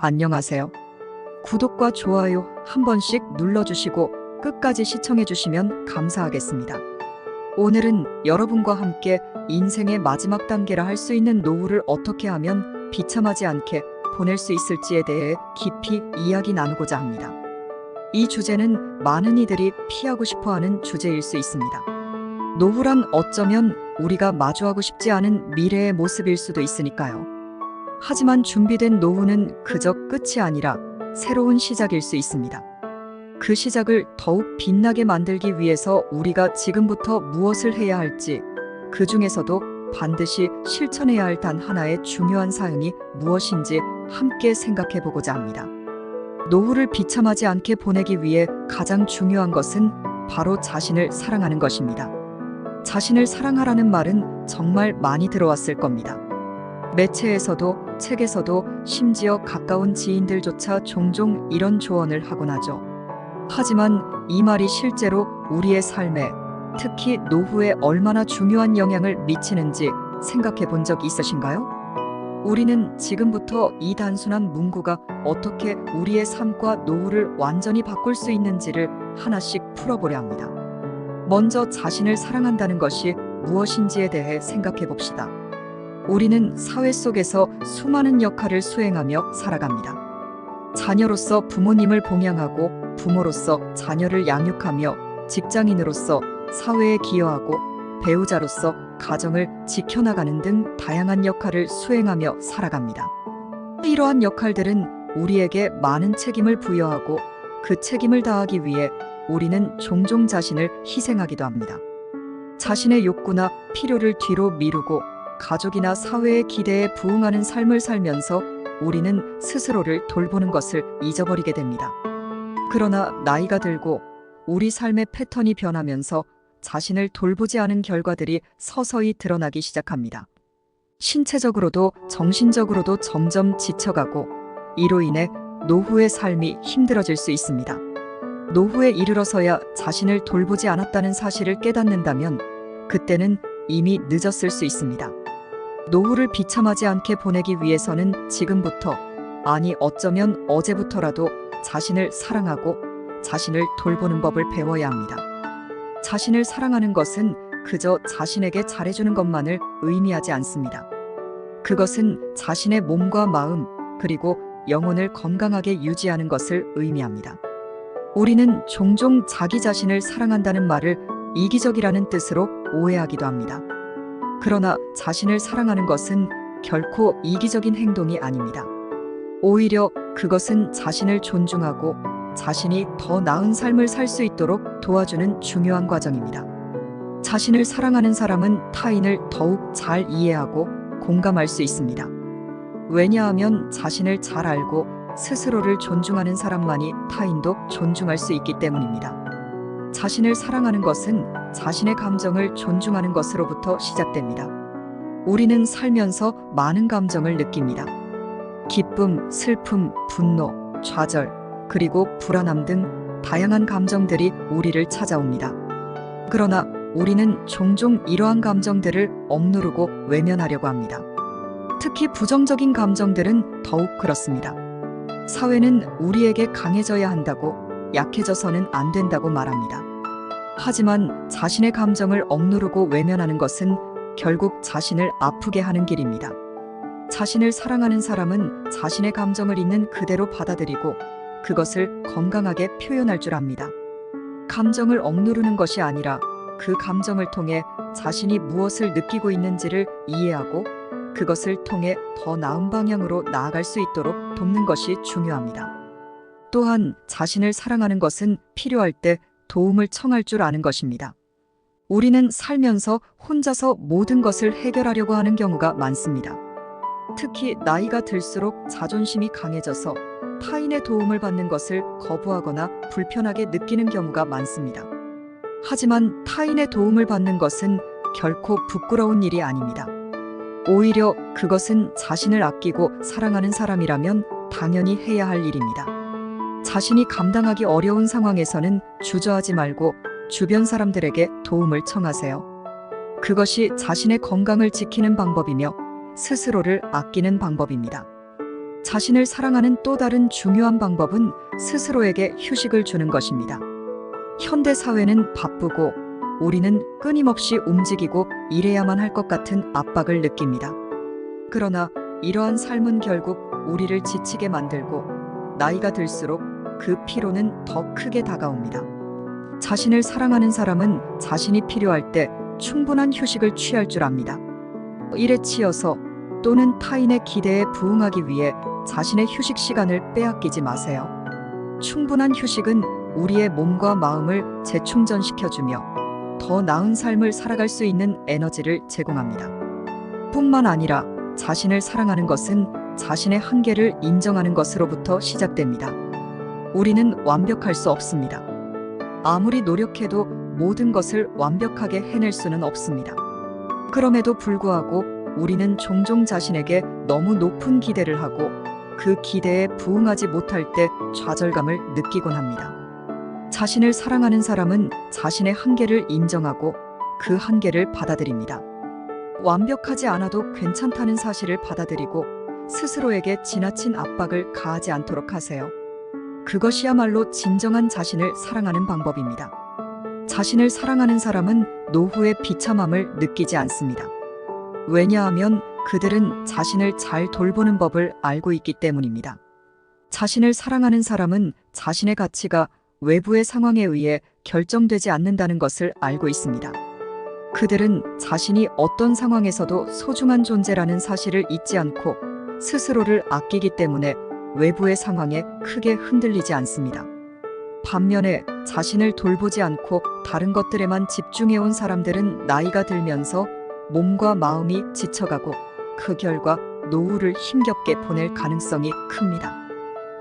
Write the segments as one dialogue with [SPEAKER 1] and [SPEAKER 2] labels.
[SPEAKER 1] 안녕하세요. 구독과 좋아요 한 번씩 눌러주시고 끝까지 시청해주시면 감사하겠습니다. 오늘은 여러분과 함께 인생의 마지막 단계라 할 수 있는 노후를 어떻게 하면 비참하지 않게 보낼 수 있을지에 대해 깊이 이야기 나누고자 합니다. 이 주제는 많은 이들이 피하고 싶어 하는 주제일 수 있습니다. 노후란 어쩌면 우리가 마주하고 싶지 않은 미래의 모습일 수도 있으니까요. 하지만 준비된 노후는 그저 끝이 아니라 새로운 시작일 수 있습니다. 그 시작을 더욱 빛나게 만들기 위해서 우리가 지금부터 무엇을 해야 할지, 그 중에서도 반드시 실천해야 할 단 하나의 중요한 사연이 무엇인지 함께 생각해 보고자 합니다. 노후를 비참하지 않게 보내기 위해 가장 중요한 것은 바로 자신을 사랑하는 것입니다. 자신을 사랑하라는 말은 정말 많이 들어왔을 겁니다. 매체에서도 책에서도 심지어 가까운 지인들조차 종종 이런 조언을 하곤 하죠. 하지만 이 말이 실제로 우리의 삶에 특히 노후에 얼마나 중요한 영향을 미치는지 생각해 본 적 있으신가요? 우리는 지금부터 이 단순한 문구가 어떻게 우리의 삶과 노후를 완전히 바꿀 수 있는지를 하나씩 풀어보려 합니다. 먼저 자신을 사랑한다는 것이 무엇인지에 대해 생각해 봅시다. 우리는 사회 속에서 수많은 역할을 수행하며 살아갑니다. 자녀로서 부모님을 봉양하고 부모로서 자녀를 양육하며 직장인으로서 사회에 기여하고 배우자로서 가정을 지켜나가는 등 다양한 역할을 수행하며 살아갑니다. 이러한 역할들은 우리에게 많은 책임을 부여하고 그 책임을 다하기 위해 우리는 종종 자신을 희생하기도 합니다. 자신의 욕구나 필요를 뒤로 미루고 가족이나 사회의 기대에 부응하는 삶을 살면서 우리는 스스로를 돌보는 것을 잊어버리게 됩니다. 그러나 나이가 들고 우리 삶의 패턴이 변하면서 자신을 돌보지 않은 결과들이 서서히 드러나기 시작합니다. 신체적으로도 정신적으로도 점점 지쳐가고 이로 인해 노후의 삶이 힘들어질 수 있습니다. 노후에 이르러서야 자신을 돌보지 않았다는 사실을 깨닫는다면 그때는 이미 늦었을 수 있습니다. 노후를 비참하지 않게 보내기 위해서는 지금부터, 아니 어쩌면 어제부터라도 자신을 사랑하고 자신을 돌보는 법을 배워야 합니다. 자신을 사랑하는 것은 그저 자신에게 잘해주는 것만을 의미하지 않습니다. 그것은 자신의 몸과 마음, 그리고 영혼을 건강하게 유지하는 것을 의미합니다. 우리는 종종 자기 자신을 사랑한다는 말을 이기적이라는 뜻으로 오해하기도 합니다. 그러나 자신을 사랑하는 것은 결코 이기적인 행동이 아닙니다. 오히려 그것은 자신을 존중하고 자신이 더 나은 삶을 살 수 있도록 도와주는 중요한 과정입니다. 자신을 사랑하는 사람은 타인을 더욱 잘 이해하고 공감할 수 있습니다. 왜냐하면 자신을 잘 알고 스스로를 존중하는 사람만이 타인도 존중할 수 있기 때문입니다. 자신을 사랑하는 것은 자신의 감정을 존중하는 것으로부터 시작됩니다. 우리는 살면서 많은 감정을 느낍니다. 기쁨, 슬픔, 분노, 좌절, 그리고 불안함 등 다양한 감정들이 우리를 찾아옵니다. 그러나 우리는 종종 이러한 감정들을 억누르고 외면하려고 합니다. 특히 부정적인 감정들은 더욱 그렇습니다. 사회는 우리에게 강해져야 한다고 약해져서는 안 된다고 말합니다. 하지만 자신의 감정을 억누르고 외면하는 것은 결국 자신을 아프게 하는 길입니다. 자신을 사랑하는 사람은 자신의 감정을 있는 그대로 받아들이고 그것을 건강하게 표현할 줄 압니다. 감정을 억누르는 것이 아니라 그 감정을 통해 자신이 무엇을 느끼고 있는지를 이해하고 그것을 통해 더 나은 방향으로 나아갈 수 있도록 돕는 것이 중요합니다. 또한 자신을 사랑하는 것은 필요할 때 도움을 청할 줄 아는 것입니다. 우리는 살면서 혼자서 모든 것을 해결하려고 하는 경우가 많습니다. 특히 나이가 들수록 자존심이 강해져서 타인의 도움을 받는 것을 거부하거나 불편하게 느끼는 경우가 많습니다. 하지만 타인의 도움을 받는 것은 결코 부끄러운 일이 아닙니다. 오히려 그것은 자신을 아끼고 사랑하는 사람이라면 당연히 해야 할 일입니다. 자신이 감당하기 어려운 상황에서는 주저하지 말고 주변 사람들에게 도움을 청하세요. 그것이 자신의 건강을 지키는 방법이며 스스로를 아끼는 방법입니다. 자신을 사랑하는 또 다른 중요한 방법은 스스로에게 휴식을 주는 것입니다. 현대 사회는 바쁘고 우리는 끊임없이 움직이고 일해야만 할 것 같은 압박을 느낍니다. 그러나 이러한 삶은 결국 우리를 지치게 만들고 나이가 들수록 그 피로는 더 크게 다가옵니다. 자신을 사랑하는 사람은 자신이 필요할 때 충분한 휴식을 취할 줄 압니다. 일에 치여서 또는 타인의 기대에 부응하기 위해 자신의 휴식 시간을 빼앗기지 마세요. 충분한 휴식은 우리의 몸과 마음을 재충전시켜주며 더 나은 삶을 살아갈 수 있는 에너지를 제공합니다. 뿐만 아니라 자신을 사랑하는 것은 자신의 한계를 인정하는 것으로부터 시작됩니다. 우리는 완벽할 수 없습니다. 아무리 노력해도 모든 것을 완벽하게 해낼 수는 없습니다. 그럼에도 불구하고 우리는 종종 자신에게 너무 높은 기대를 하고 그 기대에 부응하지 못할 때 좌절감을 느끼곤 합니다. 자신을 사랑하는 사람은 자신의 한계를 인정하고 그 한계를 받아들입니다. 완벽하지 않아도 괜찮다는 사실을 받아들이고 스스로에게 지나친 압박을 가하지 않도록 하세요. 그것이야말로 진정한 자신을 사랑하는 방법입니다. 자신을 사랑하는 사람은 노후의 비참함을 느끼지 않습니다. 왜냐하면 그들은 자신을 잘 돌보는 법을 알고 있기 때문입니다. 자신을 사랑하는 사람은 자신의 가치가 외부의 상황에 의해 결정되지 않는다는 것을 알고 있습니다. 그들은 자신이 어떤 상황에서도 소중한 존재라는 사실을 잊지 않고 스스로를 아끼기 때문에 외부의 상황에 크게 흔들리지 않습니다. 반면에 자신을 돌보지 않고 다른 것들에만 집중해온 사람들은 나이가 들면서 몸과 마음이 지쳐가고 그 결과 노후를 힘겹게 보낼 가능성이 큽니다.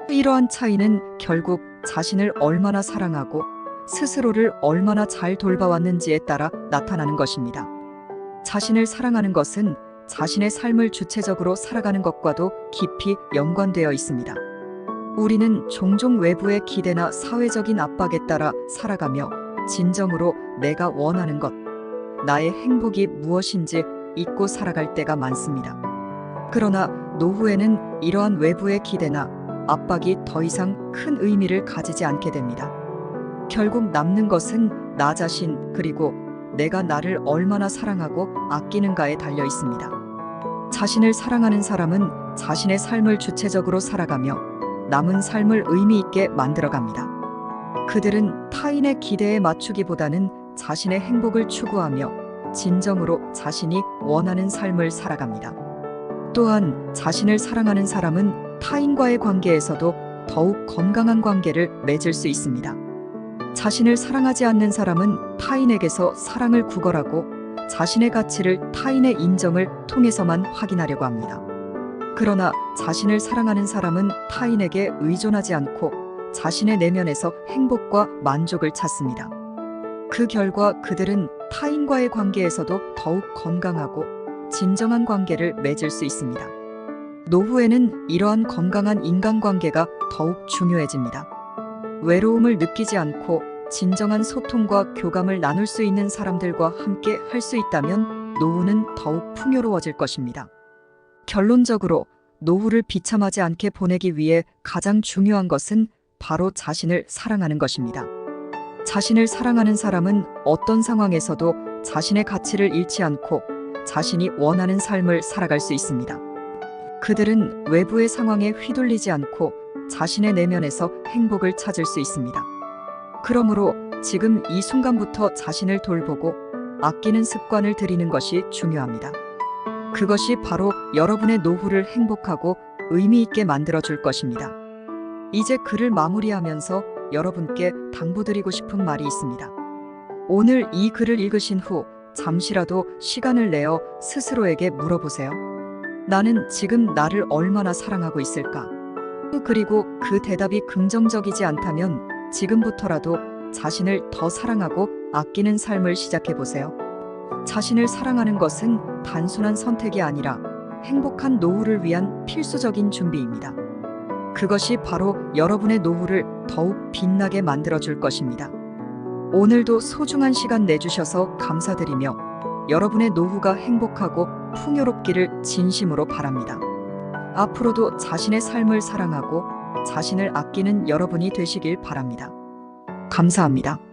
[SPEAKER 1] 이러한 차이는 결국 자신을 얼마나 사랑하고 스스로를 얼마나 잘 돌봐왔는지에 따라 나타나는 것입니다. 자신을 사랑하는 것은 자신의 삶을 주체적으로 살아가는 것과도 깊이 연관되어 있습니다. 우리는 종종 외부의 기대나 사회적인 압박에 따라 살아가며 진정으로 내가 원하는 것, 나의 행복이 무엇인지 잊고 살아갈 때가 많습니다. 그러나 노후에는 이러한 외부의 기대나 압박이 더 이상 큰 의미를 가지지 않게 됩니다. 결국 남는 것은 나 자신 그리고 내가 나를 얼마나 사랑하고 아끼는가에 달려 있습니다. 자신을 사랑하는 사람은 자신의 삶을 주체적으로 살아가며 남은 삶을 의미 있게 만들어갑니다. 그들은 타인의 기대에 맞추기보다는 자신의 행복을 추구하며 진정으로 자신이 원하는 삶을 살아갑니다. 또한 자신을 사랑하는 사람은 타인과의 관계에서도 더욱 건강한 관계를 맺을 수 있습니다. 자신을 사랑하지 않는 사람은 타인에게서 사랑을 구걸하고 자신의 가치를 타인의 인정을 통해서만 확인하려고 합니다. 그러나 자신을 사랑하는 사람은 타인에게 의존하지 않고 자신의 내면에서 행복과 만족을 찾습니다. 그 결과 그들은 타인과의 관계에서도 더욱 건강하고 진정한 관계를 맺을 수 있습니다. 노후에는 이러한 건강한 인간관계가 더욱 중요해집니다. 외로움을 느끼지 않고 진정한 소통과 교감을 나눌 수 있는 사람들과 함께 할 수 있다면 노후는 더욱 풍요로워질 것입니다. 결론적으로 노후를 비참하지 않게 보내기 위해 가장 중요한 것은 바로 자신을 사랑하는 것입니다. 자신을 사랑하는 사람은 어떤 상황에서도 자신의 가치를 잃지 않고 자신이 원하는 삶을 살아갈 수 있습니다. 그들은 외부의 상황에 휘둘리지 않고 자신의 내면에서 행복을 찾을 수 있습니다. 그러므로 지금 이 순간부터 자신을 돌보고 아끼는 습관을 들이는 것이 중요합니다. 그것이 바로 여러분의 노후를 행복하고 의미 있게 만들어 줄 것입니다. 이제 글을 마무리하면서 여러분께 당부드리고 싶은 말이 있습니다. 오늘 이 글을 읽으신 후 잠시라도 시간을 내어 스스로에게 물어보세요. 나는 지금 나를 얼마나 사랑하고 있을까? 그리고 그 대답이 긍정적이지 않다면 지금부터라도 자신을 더 사랑하고 아끼는 삶을 시작해 보세요. 자신을 사랑하는 것은 단순한 선택이 아니라 행복한 노후를 위한 필수적인 준비입니다. 그것이 바로 여러분의 노후를 더욱 빛나게 만들어 줄 것입니다. 오늘도 소중한 시간 내주셔서 감사드리며 여러분의 노후가 행복하고 풍요롭기를 진심으로 바랍니다. 앞으로도 자신의 삶을 사랑하고 자신을 아끼는 여러분이 되시길 바랍니다. 감사합니다.